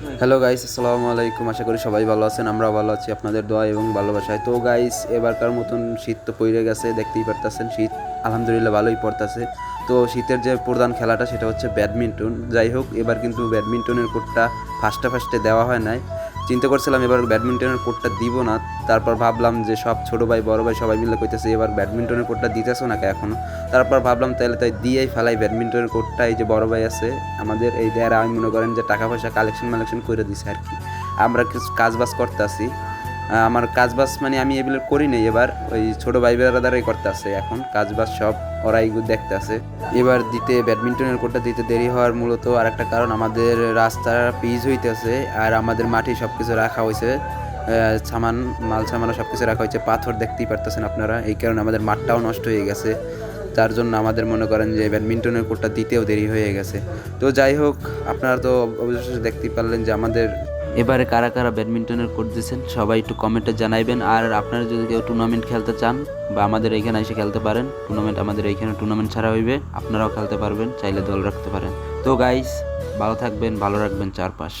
Hello guys আসসালামু আলাইকুম। আশা করি সবাই ভালো আছেন আমরা ভালো আছি আপনাদের দোয়া এবং ভালোবাসায়। তো গাইস এবারকার মতন শীত তো পড়ে গেছে, দেখতেই পারতেছেন, শীত আলহামদুলিল্লাহ ভালোই পড়তেছে। তো, শীতের যে প্রধান খেলাটা সেটা হচ্ছে ব্যাডমিন্টন। যাই হোক, এবার কিন্তু ব্যাডমিন্টনের কোর্টটা ফার্স্টে ফার্স্টে দেওয়া হয় নাই। চিন্তা করছিলাম এবার ব্যাডমিন্টনের কোর্টটা দিব না। তারপর ভাবলাম যে সব ছোটো ভাই, বড়ো ভাই সবাই মিলে কইতেছে, এবার ব্যাডমিন্টনের কোর্টটা দিতেছো না এখনও তারপর ভাবলাম তাহলে তাই দিয়েই ফেলাই ব্যাডমিন্টনের কোর্টটা। এই যে বড় ভাই আছে, আমাদের এই দ্বারা আমি মনে করেন যে টাকা পয়সা কালেকশন মালেকশন করে দিছে আর কি আমরা কিছু কাজ বাজ করতে আসি আমার কাজ বাজ মানে আমি এগুলো করি নাই। এবার ওই ছোট ভাই বেড়াদারাই করতে আছে এখন। কাজ বাজ সব ওরাই দেখতে আছে এবার দিতে ব্যাডমিন্টনের কোর্টটা দিতে দেরি হওয়ার মূলত আর একটা কারণ, আমাদের রাস্তা পিচ হইতেছে আর আমাদের মাটি সব কিছু রাখা হয়েছে সামান, মাল সামানও সব কিছু রাখা হয়েছে পাথর দেখতেই পারতেছেন আপনারা। এই কারণে আমাদের মাঠটাও নষ্ট হয়ে গেছে। তার জন্য আমাদের মনে করেন যে ব্যাডমিন্টনের কোর্টটা দিতেও দেরি হয়ে গেছে। তো যাই হোক, আপনারা তো অবশ্যই দেখতেই পারলেন যে আমাদের এবারে কারা কারা ব্যাডমিন্টনের কোর্ট দিয়েছেন সবাই একটু কমেন্টে জানাইবেন। আর আপনারা যদি কেউ টুর্নামেন্ট খেলতে চান বা আমাদের এখানে এসে খেলতে পারেন টুর্নামেন্ট আমাদের এখানে টুর্নামেন্ট ছাড়া হইবে, আপনারাও খেলতে পারবেন, চাইলে দল রাখতে পারেন। তো গাইস ভালো থাকবেন, ভালো রাখবেন চারপাশ।